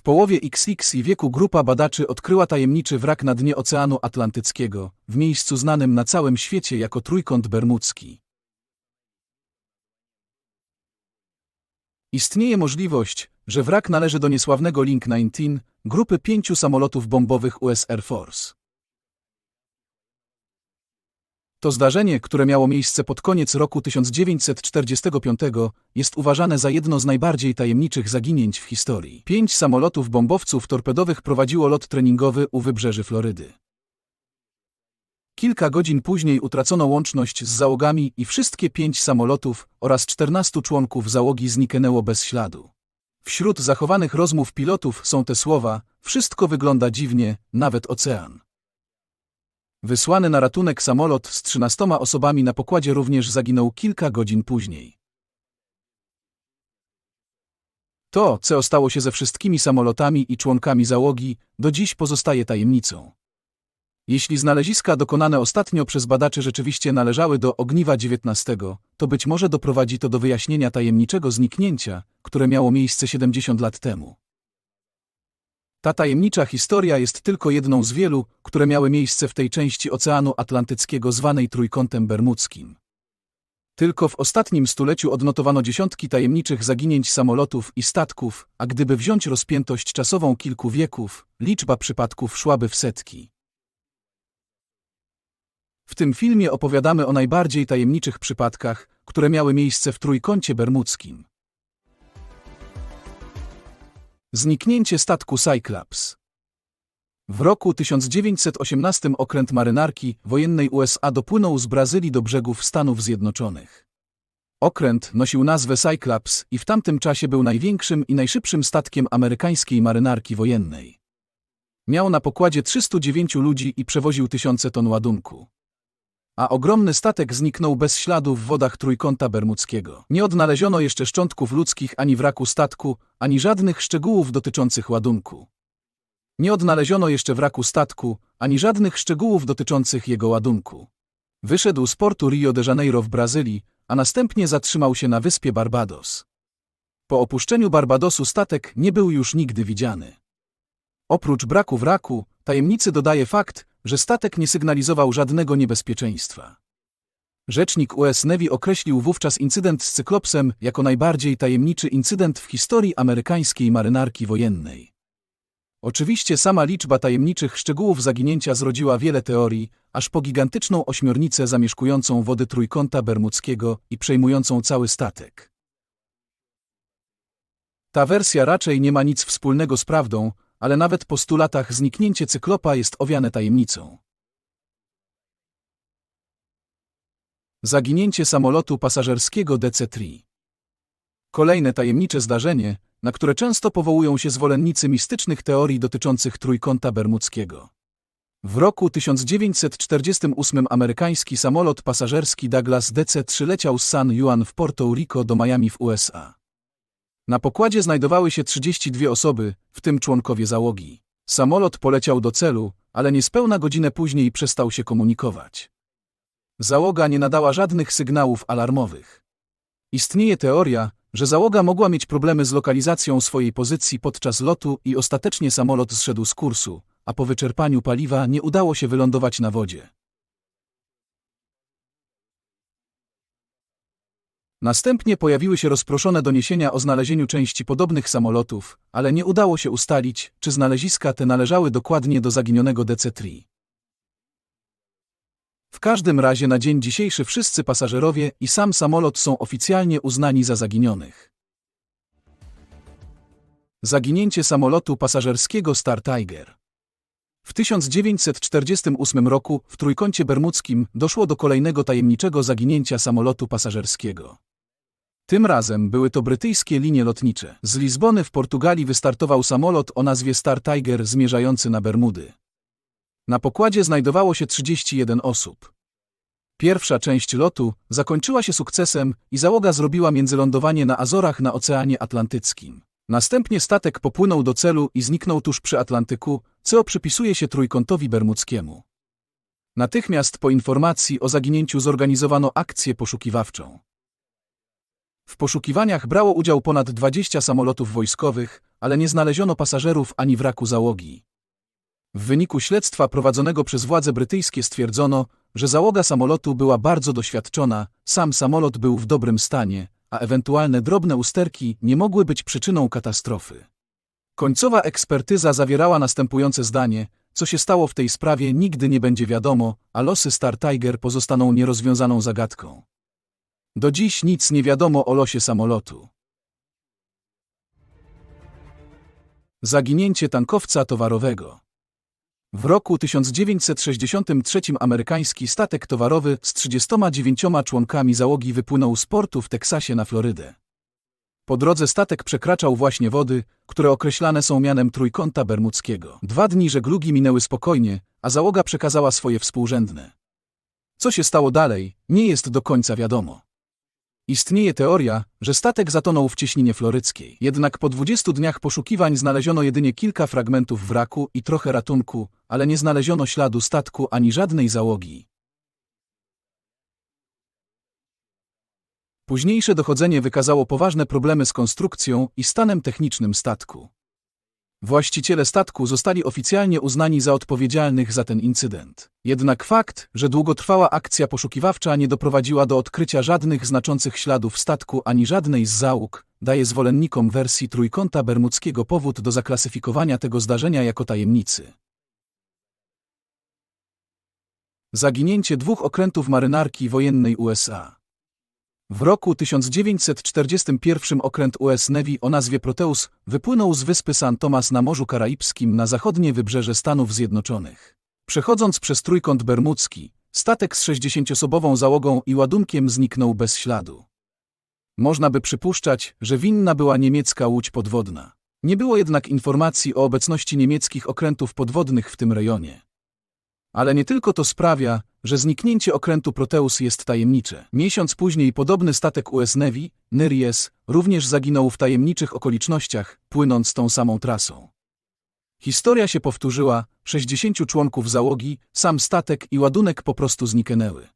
W połowie XX wieku grupa badaczy odkryła tajemniczy wrak na dnie Oceanu Atlantyckiego, w miejscu znanym na całym świecie jako Trójkąt Bermudzki. Istnieje możliwość, że wrak należy do niesławnego Link-19, grupy pięciu samolotów bombowych US Air Force. To zdarzenie, które miało miejsce pod koniec roku 1945, jest uważane za jedno z najbardziej tajemniczych zaginięć w historii. Pięć samolotów bombowców torpedowych prowadziło lot treningowy u wybrzeży Florydy. Kilka godzin później utracono łączność z załogami i wszystkie pięć samolotów oraz 14 członków załogi zniknęło bez śladu. Wśród zachowanych rozmów pilotów są te słowa: Wszystko wygląda dziwnie, nawet ocean. Wysłany na ratunek samolot z 13 osobami na pokładzie również zaginął kilka godzin później. To, co stało się ze wszystkimi samolotami i członkami załogi, do dziś pozostaje tajemnicą. Jeśli znaleziska dokonane ostatnio przez badaczy rzeczywiście należały do ogniwa XIX, to być może doprowadzi to do wyjaśnienia tajemniczego zniknięcia, które miało miejsce 70 lat temu. Ta tajemnicza historia jest tylko jedną z wielu, które miały miejsce w tej części Oceanu Atlantyckiego zwanej Trójkątem Bermudzkim. Tylko w ostatnim stuleciu odnotowano dziesiątki tajemniczych zaginięć samolotów i statków, a gdyby wziąć rozpiętość czasową kilku wieków, liczba przypadków szłaby w setki. W tym filmie opowiadamy o najbardziej tajemniczych przypadkach, które miały miejsce w Trójkącie Bermudzkim. Zniknięcie statku Cyclops W roku 1918 okręt marynarki wojennej USA dopłynął z Brazylii do brzegów Stanów Zjednoczonych. Okręt nosił nazwę Cyclops i w tamtym czasie był największym i najszybszym statkiem amerykańskiej marynarki wojennej. Miał na pokładzie 309 ludzi i przewoził tysiące ton ładunku a ogromny statek zniknął bez śladu w wodach Trójkąta Bermudzkiego. Nie odnaleziono jeszcze szczątków ludzkich ani wraku statku, ani żadnych szczegółów dotyczących ładunku. Nie odnaleziono jeszcze wraku statku, ani żadnych szczegółów dotyczących jego ładunku. Wyszedł z portu Rio de Janeiro w Brazylii, a następnie zatrzymał się na wyspie Barbados. Po opuszczeniu Barbadosu statek nie był już nigdy widziany. Oprócz braku wraku, tajemnicy dodaje fakt, że statek nie sygnalizował żadnego niebezpieczeństwa. Rzecznik US Navy określił wówczas incydent z Cyklopsem jako najbardziej tajemniczy incydent w historii amerykańskiej marynarki wojennej. Oczywiście sama liczba tajemniczych szczegółów zaginięcia zrodziła wiele teorii, aż po gigantyczną ośmiornicę zamieszkującą wody Trójkąta Bermudzkiego i przejmującą cały statek. Ta wersja raczej nie ma nic wspólnego z prawdą, ale nawet po stu latach zniknięcie cyklopa jest owiane tajemnicą. Zaginięcie samolotu pasażerskiego DC-3 Kolejne tajemnicze zdarzenie, na które często powołują się zwolennicy mistycznych teorii dotyczących Trójkąta Bermudzkiego. W roku 1948 amerykański samolot pasażerski Douglas DC-3 leciał z San Juan w Puerto Rico do Miami w USA. Na pokładzie znajdowały się 32 osoby, w tym członkowie załogi. Samolot poleciał do celu, ale niespełna godzinę później przestał się komunikować. Załoga nie nadała żadnych sygnałów alarmowych. Istnieje teoria, że załoga mogła mieć problemy z lokalizacją swojej pozycji podczas lotu i ostatecznie samolot zszedł z kursu, a po wyczerpaniu paliwa nie udało się wylądować na wodzie. Następnie pojawiły się rozproszone doniesienia o znalezieniu części podobnych samolotów, ale nie udało się ustalić, czy znaleziska te należały dokładnie do zaginionego DC-3. W każdym razie na dzień dzisiejszy wszyscy pasażerowie i sam samolot są oficjalnie uznani za zaginionych. Zaginięcie samolotu pasażerskiego Star Tiger w 1948 roku w Trójkącie Bermudzkim doszło do kolejnego tajemniczego zaginięcia samolotu pasażerskiego. Tym razem były to brytyjskie linie lotnicze. Z Lizbony w Portugalii wystartował samolot o nazwie Star Tiger zmierzający na Bermudy. Na pokładzie znajdowało się 31 osób. Pierwsza część lotu zakończyła się sukcesem i załoga zrobiła międzylądowanie na Azorach na Oceanie Atlantyckim. Następnie statek popłynął do celu i zniknął tuż przy Atlantyku, co przypisuje się Trójkątowi Bermudzkiemu. Natychmiast po informacji o zaginięciu zorganizowano akcję poszukiwawczą. W poszukiwaniach brało udział ponad 20 samolotów wojskowych, ale nie znaleziono pasażerów ani wraku załogi. W wyniku śledztwa prowadzonego przez władze brytyjskie stwierdzono, że załoga samolotu była bardzo doświadczona, sam samolot był w dobrym stanie, a ewentualne drobne usterki nie mogły być przyczyną katastrofy. Końcowa ekspertyza zawierała następujące zdanie: co się stało w tej sprawie nigdy nie będzie wiadomo, a losy Star Tiger pozostaną nierozwiązaną zagadką. Do dziś nic nie wiadomo o losie samolotu. Zaginięcie tankowca towarowego. W roku 1963 amerykański statek towarowy z 39 członkami załogi wypłynął z portu w Teksasie na Florydę. Po drodze statek przekraczał właśnie wody, które określane są mianem Trójkąta Bermudzkiego. Dwa dni żeglugi minęły spokojnie, a załoga przekazała swoje współrzędne. Co się stało dalej, nie jest do końca wiadomo. Istnieje teoria, że statek zatonął w cieśninie floryckiej. Jednak po 20 dniach poszukiwań znaleziono jedynie kilka fragmentów wraku i trochę ratunku, ale nie znaleziono śladu statku ani żadnej załogi. Późniejsze dochodzenie wykazało poważne problemy z konstrukcją i stanem technicznym statku. Właściciele statku zostali oficjalnie uznani za odpowiedzialnych za ten incydent. Jednak fakt, że długotrwała akcja poszukiwawcza nie doprowadziła do odkrycia żadnych znaczących śladów statku ani żadnej z załóg, daje zwolennikom wersji trójkąta bermudzkiego powód do zaklasyfikowania tego zdarzenia jako tajemnicy. Zaginięcie dwóch okrętów marynarki wojennej USA. W roku 1941 okręt US Navy o nazwie Proteus wypłynął z wyspy San Tomas na Morzu Karaibskim na zachodnie wybrzeże Stanów Zjednoczonych. Przechodząc przez trójkąt bermudzki, statek z 60-osobową załogą i ładunkiem zniknął bez śladu. Można by przypuszczać, że winna była niemiecka łódź podwodna. Nie było jednak informacji o obecności niemieckich okrętów podwodnych w tym rejonie. Ale nie tylko to sprawia, że zniknięcie okrętu Proteus jest tajemnicze. Miesiąc później podobny statek US Navy, Nyries, również zaginął w tajemniczych okolicznościach, płynąc tą samą trasą. Historia się powtórzyła, 60 członków załogi, sam statek i ładunek po prostu zniknęły.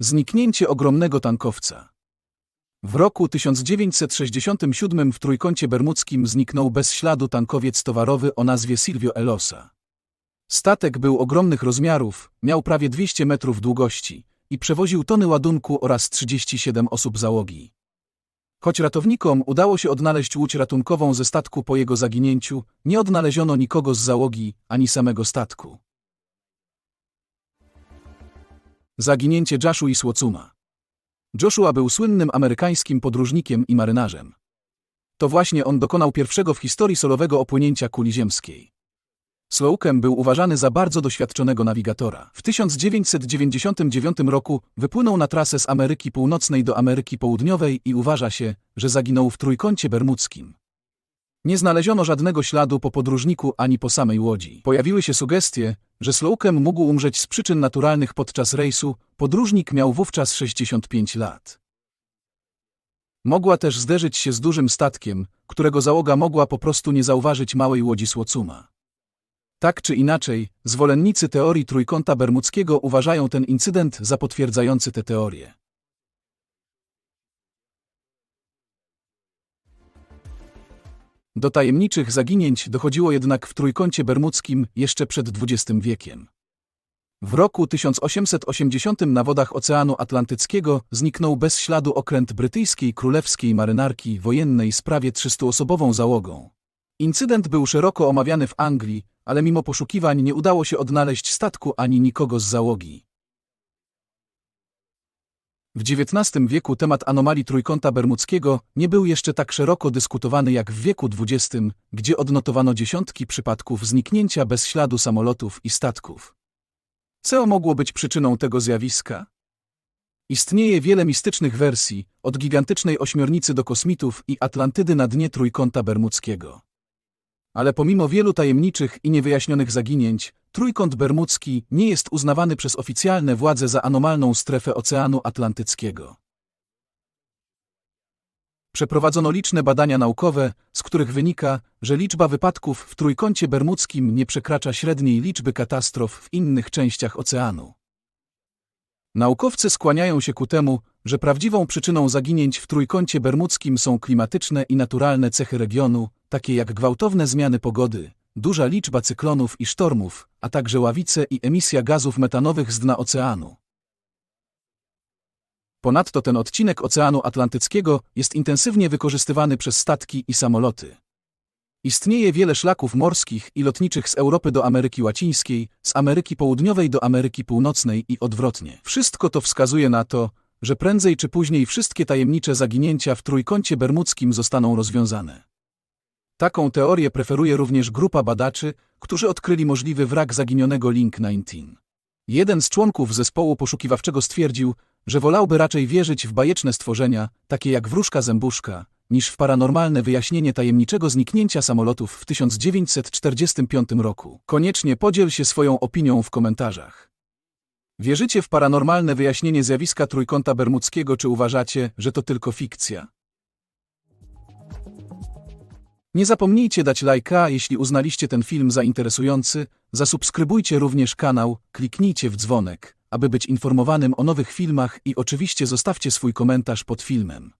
Zniknięcie ogromnego tankowca. W roku 1967 w Trójkącie Bermudzkim zniknął bez śladu tankowiec towarowy o nazwie Silvio Elosa. Statek był ogromnych rozmiarów, miał prawie 200 metrów długości i przewoził tony ładunku oraz 37 osób załogi. Choć ratownikom udało się odnaleźć łódź ratunkową ze statku po jego zaginięciu, nie odnaleziono nikogo z załogi ani samego statku. Zaginięcie Jaszu i Słocuma Joshua był słynnym amerykańskim podróżnikiem i marynarzem. To właśnie on dokonał pierwszego w historii solowego opłynięcia kuli ziemskiej. Slocum był uważany za bardzo doświadczonego nawigatora. W 1999 roku wypłynął na trasę z Ameryki Północnej do Ameryki Południowej i uważa się, że zaginął w Trójkącie Bermudzkim. Nie znaleziono żadnego śladu po podróżniku ani po samej łodzi. Pojawiły się sugestie, że Slocum mógł umrzeć z przyczyn naturalnych podczas rejsu, podróżnik miał wówczas 65 lat. Mogła też zderzyć się z dużym statkiem, którego załoga mogła po prostu nie zauważyć małej łodzi Słocuma. Tak czy inaczej, zwolennicy teorii trójkąta bermudzkiego uważają ten incydent za potwierdzający tę teorię. Do tajemniczych zaginięć dochodziło jednak w Trójkącie Bermudzkim jeszcze przed XX wiekiem. W roku 1880 na wodach Oceanu Atlantyckiego zniknął bez śladu okręt brytyjskiej królewskiej marynarki wojennej z prawie 300-osobową załogą. Incydent był szeroko omawiany w Anglii, ale mimo poszukiwań nie udało się odnaleźć statku ani nikogo z załogi. W XIX wieku temat anomalii Trójkąta Bermudzkiego nie był jeszcze tak szeroko dyskutowany jak w wieku XX, gdzie odnotowano dziesiątki przypadków zniknięcia bez śladu samolotów i statków. Co mogło być przyczyną tego zjawiska? Istnieje wiele mistycznych wersji, od gigantycznej ośmiornicy do kosmitów i Atlantydy na dnie Trójkąta Bermudzkiego. Ale pomimo wielu tajemniczych i niewyjaśnionych zaginięć, Trójkąt Bermudzki nie jest uznawany przez oficjalne władze za anomalną strefę Oceanu Atlantyckiego. Przeprowadzono liczne badania naukowe, z których wynika, że liczba wypadków w Trójkącie Bermudzkim nie przekracza średniej liczby katastrof w innych częściach oceanu. Naukowcy skłaniają się ku temu, że prawdziwą przyczyną zaginięć w Trójkącie Bermudzkim są klimatyczne i naturalne cechy regionu, takie jak gwałtowne zmiany pogody, duża liczba cyklonów i sztormów, a także ławice i emisja gazów metanowych z dna oceanu. Ponadto ten odcinek Oceanu Atlantyckiego jest intensywnie wykorzystywany przez statki i samoloty. Istnieje wiele szlaków morskich i lotniczych z Europy do Ameryki Łacińskiej, z Ameryki Południowej do Ameryki Północnej i odwrotnie. Wszystko to wskazuje na to, że prędzej czy później wszystkie tajemnicze zaginięcia w Trójkącie Bermudzkim zostaną rozwiązane. Taką teorię preferuje również grupa badaczy, którzy odkryli możliwy wrak zaginionego Link-19. Jeden z członków zespołu poszukiwawczego stwierdził, że wolałby raczej wierzyć w bajeczne stworzenia, takie jak wróżka zębuszka, niż w paranormalne wyjaśnienie tajemniczego zniknięcia samolotów w 1945 roku. Koniecznie podziel się swoją opinią w komentarzach. Wierzycie w paranormalne wyjaśnienie zjawiska Trójkąta Bermudzkiego, czy uważacie, że to tylko fikcja? Nie zapomnijcie dać lajka, jeśli uznaliście ten film za interesujący, zasubskrybujcie również kanał, kliknijcie w dzwonek, aby być informowanym o nowych filmach i oczywiście zostawcie swój komentarz pod filmem.